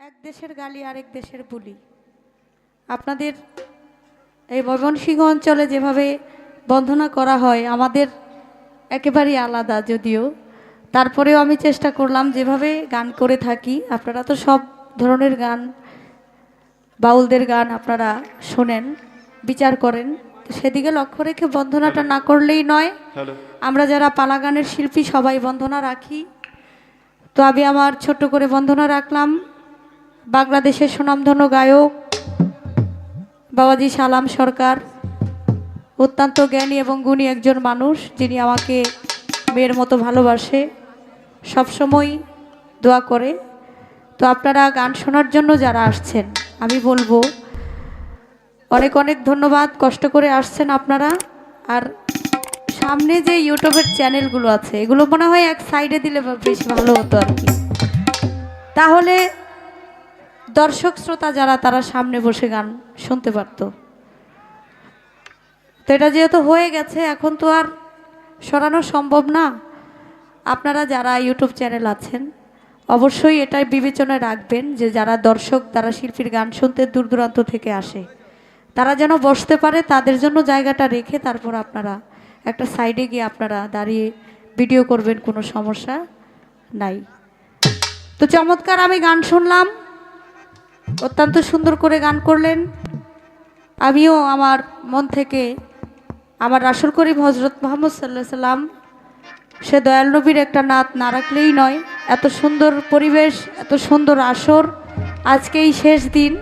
এক দেশের গালি আরেক দেশের বুলি। আপনাদের এই ময়মনসিংহ অঞ্চলে যেভাবে বন্ধনা করা হয় আমাদের একেবারেই আলাদা যদিও। তারপরেও আমি চেষ্টা করলাম যেভাবে গান করে থাকি। আপনারা তো সব ধরনের গান বাউলদের গান আপনারা শোনেন বিচার করেন। সেদিকে লক্ষ্য রেখে বন্ধনাটা না করলেই নয়। আমরা যারা পালা গানের শিল্পী সবাই বন্ধনা রাখি। তো আমি আমার ছোট্ট করে বন্ধনা রাখলাম। বাংলাদেশের সুনামধন্য গায়ক, বাবাজি সালাম সরকার, অত্যন্ত জ্ঞানী এবং গুণী একজন মানুষ যিনি আমাকে মেয়ের মতো ভালোবাসে সবসময় দোয়া করে। তো আপনারা গান শোনার জন্য যারা আসছেন, আমি বলব, অনেক অনেক ধন্যবাদ, কষ্ট করে আসছেন আপনারা। আর সামনে যে ইউটিউবের চ্যানেলগুলো আছে, এগুলো মনে হয় এক সাইডে দিলে বেশ ভালো হতো আর কি। তাহলে দর্শক, শ্রোতা যারা, তারা সামনে বসে গান শুনতে পারতো। তো এটা যেহেতু হয়ে গেছে, এখন তো আর সরানো সম্ভব না। আপনারা যারা ইউটিউব চ্যানেল আছেন, অবশ্যই এটাই বিবেচনায় রাখবেন যে যারা দর্শক, তারা শিল্পীর গান শুনতে দূর দূরান্ত থেকে আসে। তারা যেন বসতে পারে, তাদের জন্য জায়গাটা রেখে তারপর আপনারা একটা সাইডে গিয়ে আপনারা দাঁড়িয়ে ভিডিও করবেন, কোনো সমস্যা নাই। তো চমৎকার আমি গান শুনলাম। অত্যন্ত সুন্দর করে গান করলেন। আমিও আমার মন থেকে আমার রাসুল করিম হজরত মোহাম্মদ সাল্লাহ সাল্লাম, সে দয়াল নবীর একটা নাত না রাখলেই নয়। এত সুন্দর পরিবেশ, এত সুন্দর আসর, আজকেই শেষ দিন।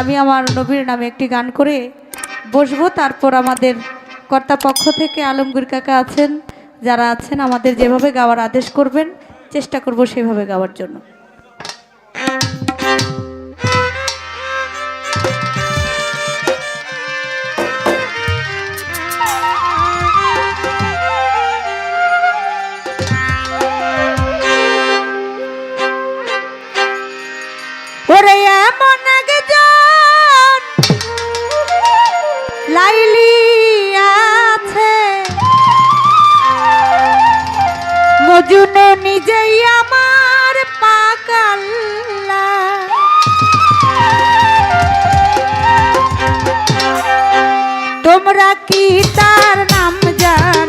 আমি আমার নবীর নামে একটি গান করে বসবো। তারপর আমাদের কর্তাপক্ষ থেকে আলমগীর কাকা আছেন, যারা আছেন, আমাদের যেভাবে গাওয়ার আদেশ করবেন, চেষ্টা করব সেভাবে গাওয়ার জন্য। মজুনো নিজেই আমার পাকাল্লা তোমরা কি তার নাম জানো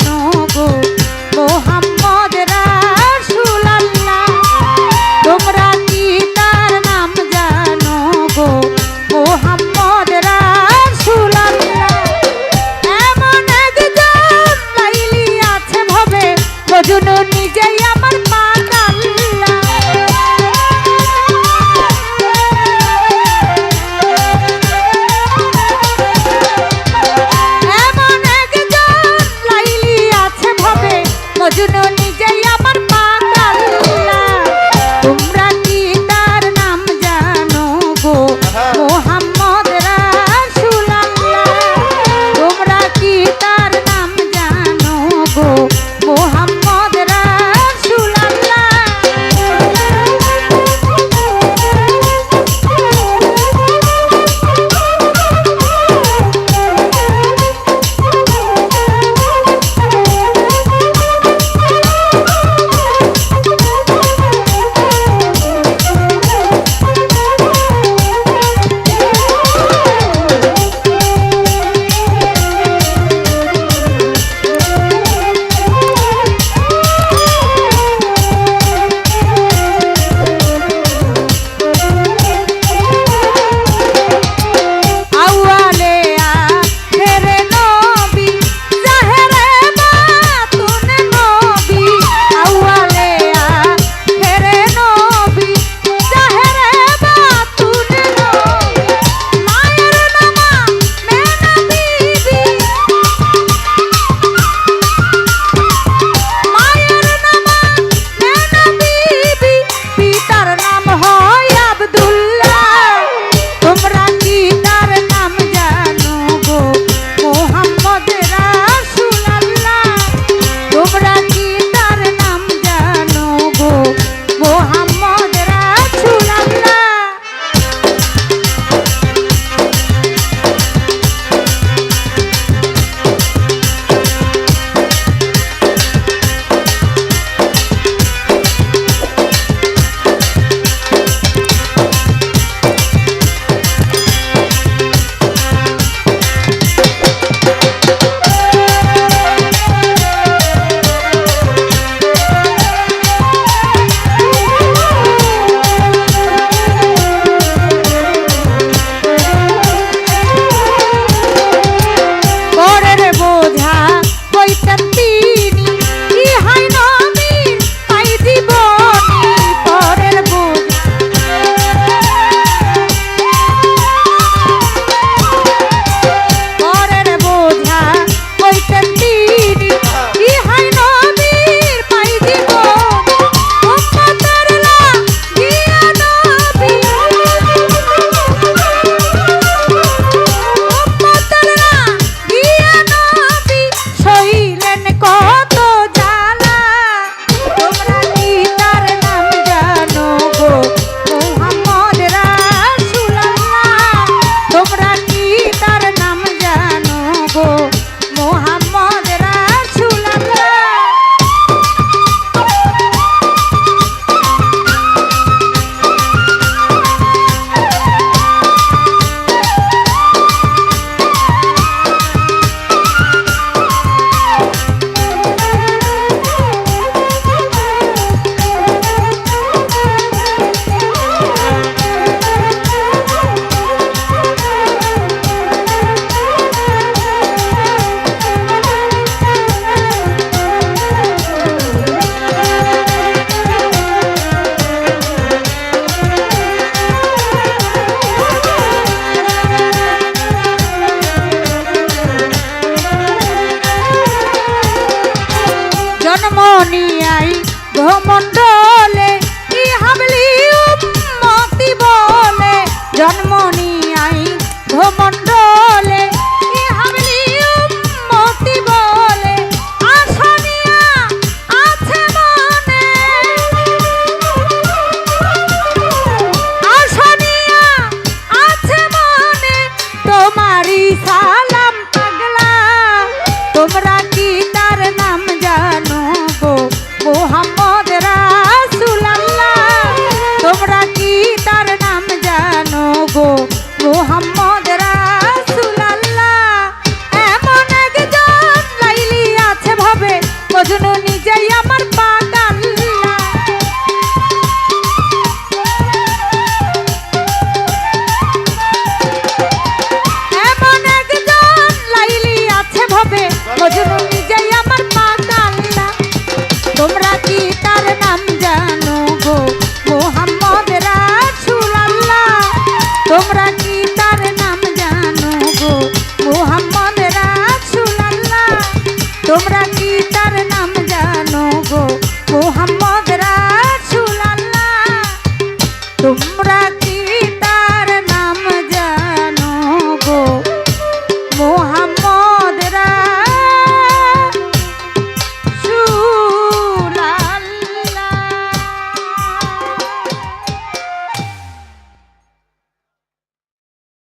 তোমরা কি